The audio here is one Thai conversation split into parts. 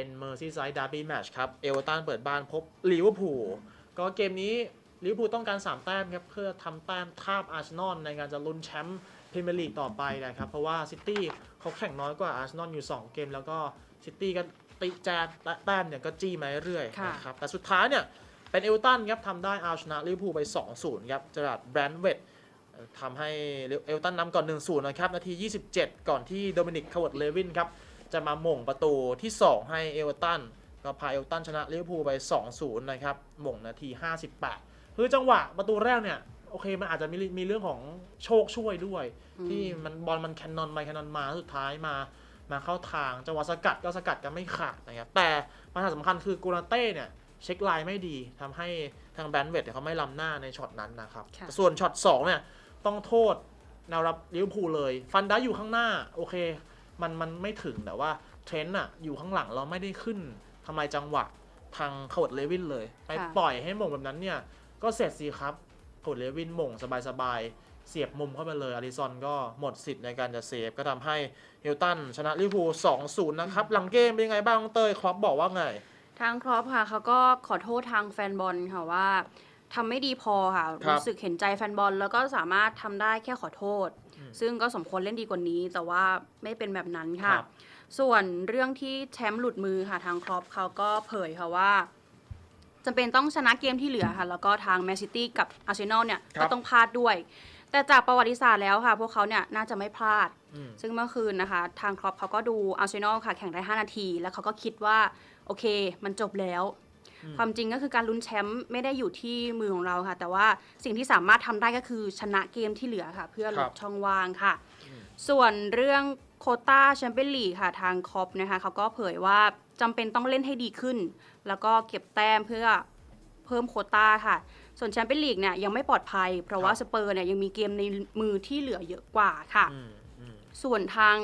เป็นเมอร์ซีไซด์ดาร์บี้แมชครับ เอเวอร์ตันเปิดบ้านพบลิเวอร์พูลก็เกมนี้ลิเวอร์พูลต้องการ 3 แต้มครับ เพื่อทำแต้มทาบอาร์เซนอลในการจะลุ้นแชมป์พรีเมียร์ลีกต่อไปนะครับ เพราะว่าซิตี้เขาแข่งน้อยกว่าอาร์เซนอลอยู่ 2 เกม แล้วก็ซิตี้ก็ติแจกแต้มเนี่ยก็จี้มาเรื่อยๆค่ะนะครับแต่สุดท้ายเนี่ยเป็นเอเวอร์ตันครับทำได้เอาชนะลิเวอร์พูลไป 2-0ครับเจอราร์ดแบรนด์เวดทำให้เอลตันนำก่อน 1-0 นะครับ นาที 27 ก่อนที่โดมินิกคาวร์ดเลวินครับ จะมาหม่งประตูที่ 2 ให้เอลตันก็พาเอลตันชนะลิเวอร์พูลไป 2-0 นะครับ หม่งนาที 58 คือจังหวะประตูแรกเนี่ย โอเค มันอาจจะมีมีเรื่องของโชคช่วยด้วย ที่มันบอลมันแคนนอนไปแคนนอนมาสุดท้ายมา มาเข้าทาง จังหวะสกัดก็สกัดกันไม่ขาดนะครับ แต่ปัญหาสำคัญคือกูนาเต้เนี่ย เช็คไลน์ไม่ดีทำให้ทางแบนเวดเขาไม่ล้ำหน้าในช็อตนั้นนะครับค่ะส่วนช็อต2เนี่ยต้องโทษแนวรับลิเวอร์พูลเลย ฟันได้อยู่ข้างหน้า โอเค มันมันไม่ถึงแต่ว่าเทรนต์อะอยู่ข้างหลังเราไม่ได้ขึ้นทำลายจังหวะทางขวดเลวินเลย ไปค่ะ ปล่อยให้หม่งแบบนั้นเนี่ย ก็เสร็จสิครับขวดเลวินหม่งสบายๆ เสียบมุมเข้าไปเลยอาริซอนก็หมดสิทธิ์ในการจะเซฟก็ทำให้เฮลตันชนะลิเวอร์พูล2-0 นะครับ หลังเกมเป็นยังไงบ้างน้องเต้ยครับบอกว่าไง ทางครอปค่ะเขาก็ขอโทษทางแฟนบอลค่ะว่าทำไม่ดีพอค่ะ ครับ รู้สึกเห็นใจแฟนบอลแล้วก็สามารถทำได้แค่ขอโทษอืม ซึ่งก็สมควรเล่นดีกว่านี้แต่ว่าไม่เป็นแบบนั้นค่ะครับส่วนเรื่องที่แชมป์หลุดมือค่ะทางครอปเขาก็เผยค่ะว่าจำเป็นต้องชนะเกมที่เหลือค่ะ แล้วก็ทางแมนซิตี้กับอาร์เซนอลเนี่ยครับก็ต้องพลาดด้วย แต่จากประวัติศาสตร์แล้วค่ะ พวกเขาเนี่ยน่าจะไม่พลาดอืมซึ่งเมื่อคืนนะคะ ทางครอปเขาก็ดูอาร์เซนอลค่ะแข่งได้ 5 นาที แล้วเขาก็คิดว่า โอเค มันจบแล้วอืม ความจริงก็คือการลุ้นแชมป์ไม่ได้อยู่ที่มือของเราค่ะ แต่ว่าสิ่งที่สามารถทำได้ก็คือชนะเกมที่เหลือค่ะ เพื่อลครัดบช่องว่างค่ะอืมส่วนเรื่องโควต้าแชมเปี้ยนลีกค่ะทางคอปนะคะเขาก็เผยว่าจำเป็นต้องเล่นให้ดีขึ้น แล้วก็เก็บแต้มเพื่อเพิ่มโควต้าค่ะ ส่วนแชมเปี้ยนลีกเนี่ยยังไม่ปลอดภัย เพราะว่าครับสเปอร์เนี่ยยังมีเกมในมือที่เหลือเยอะกว่าค่ะอืมอืมส่วนทาง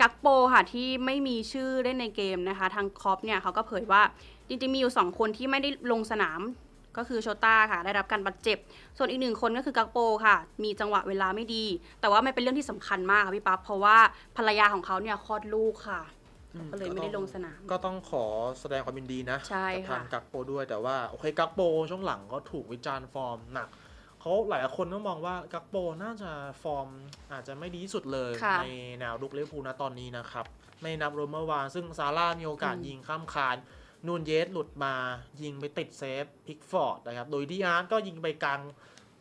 กักโปค่ะที่ไม่มีชื่อเล่นในเกมนะคะ ทางคอปเนี่ยเขาก็เผยว่าจริงๆมีอยู่ 2 คนที่ไม่ได้ลงสนามก็คือโชต้าค่ะ ได้รับการบาดเจ็บ ส่วนอีกหนึ่งคนก็คือกักโปค่ะ มีจังหวะเวลาไม่ดี แต่ว่ามันเป็นเรื่องที่สำคัญมากค่ะพี่ปั๊บเพราะว่าภรรยาของเขาเนี่ยคลอดลูกค่ะอืมก็เลยไม่ได้ลงสนาม ก็ต้องขอแสดงความยินดีนะใช่กับทางค่ะกักโปด้วยแต่ว่าโอเคกักโปช่วงหลังก็ถูกวิจารณ์ฟอร์มหนัก เขาหลายๆคนก็มองว่ากักโปน่าจะฟอร์มอาจจะไม่ดีที่สุดเลยค่ะในแนวลุกลิเวอร์พูลนะตอนนี้นะครับ ไม่นับโรเมอร์วานซึ่งซาร่ามีโอกาสอืมยิงข้ามคานนูนเยสหลุดมายิงไปติดเซฟพิกฟอร์ดนะครับ โดยดีอาร์ตก็ยิงไปกลาง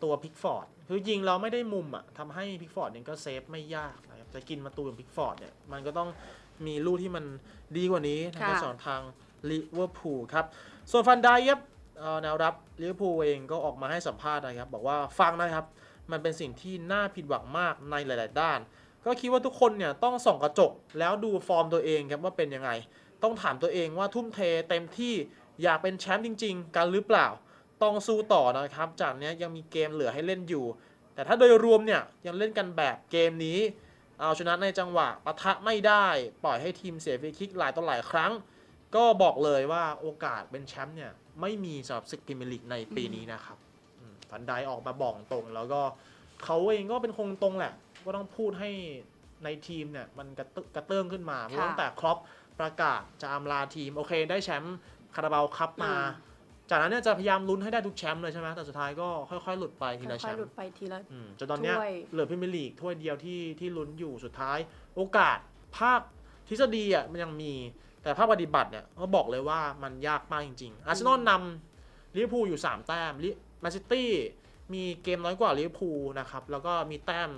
ตัวพิกฟอร์ดคือยิงเราไม่ได้มุมอะทำให้พิกฟอร์ดเนี่ยก็เซฟไม่ยากนะครับจะกินประตูอย่างพิกฟอร์ดเนี่ยมันก็ต้องมีลูกที่มันดีกว่านี้ทางค่ะสอนทางลิเวอร์พูลครับ ส่วนฟันไดครับเอ่อ แนวรับลิเวอร์พูลเองก็ออกมาให้สัมภาษณ์นะครับ บอกว่าฟังนะครับ มันเป็นสิ่งที่น่าผิดหวังมากในหลาย ๆ ด้าน ก็คิดว่าทุกคนเนี่ยต้องส่องกระจกแล้วดูฟอร์มตัวเองครับว่าเป็นยังไง ต้องถามตัวเองว่าทุ่มเทเต็มที่อยากเป็นแชมป์จริง ๆ กันหรือเปล่า ต้องสู้ต่อนะครับ จากนี้ยยังมีเกมเหลือให้เล่นอยู่ แต่ถ้าโดยรวมเนี่ยยังเล่นกันแบบเกมนี้ เอาชนะในจังหวะปะทะไม่ได้ ปล่อยให้ทีมเสียฟรีคิกหลายต่อหลายครั้ง ก็บอกเลยว่าโอกาสเป็นแชมป์เนี่ย ไม่มีสำหรับศึกพรีเมียร์ลีกในปีนี้นะครับอืมฟันไดออกมาบอกตรงแล้วก็เขาเองก็เป็นคงตรงแหละ ก็ต้องพูดให้ในทีมเนี่ยมันกระตึกกระเตื้องขึ้นมาเพราะตั้งแต่ครอปประกาศจะอำลาทีม โอเค ได้แชมป์คาราบาวคัพมาอืมจากนั้นเนี่ยจะพยายามลุ้นให้ได้ทุกแชมป์เลยใช่ไหมแต่สุดท้ายก็ค่อยๆ หลุดไปทีละแชค่อยมๆหลุดป์ไปทีละอืมจนตอนเนี้ยถ้วยเหลือพรีเมียร์ลีกถ้วยเดียวที่ที่ลุ้นอยู่สุดท้าย โอกาสภาค ทฤษฎีอะมันยังมีแต่ภาคปฏิบัติเนี่ยก็บอกเลยว่ามันยากมากจริงๆอาร์เซนอลนำลิเวอร์พูลอยู่ 3 แต้มลิแมนซิตี้มีเกมน้อยกว่าลิเวอร์พูลนะครับ แล้วก็มีแต้ม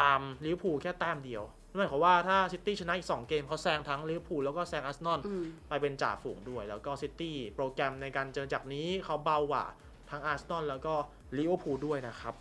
ตามลิเวอร์พูลแค่แต้มเดียวนั่นหมายความว่าถ้าซิตี้ชนะอีก 2 เกมเขาแซงทั้งลิเวอร์พูลแล้วก็แซงอาร์เซนอลอืมไปเป็นจ่าฝูงด้วย แล้วก็ซิตี้โปรแกรมในการเจอจากนี้เขาเบากว่าทั้งอาร์เซนอลแล้วก็ลิเวอร์พูลด้วยนะครับ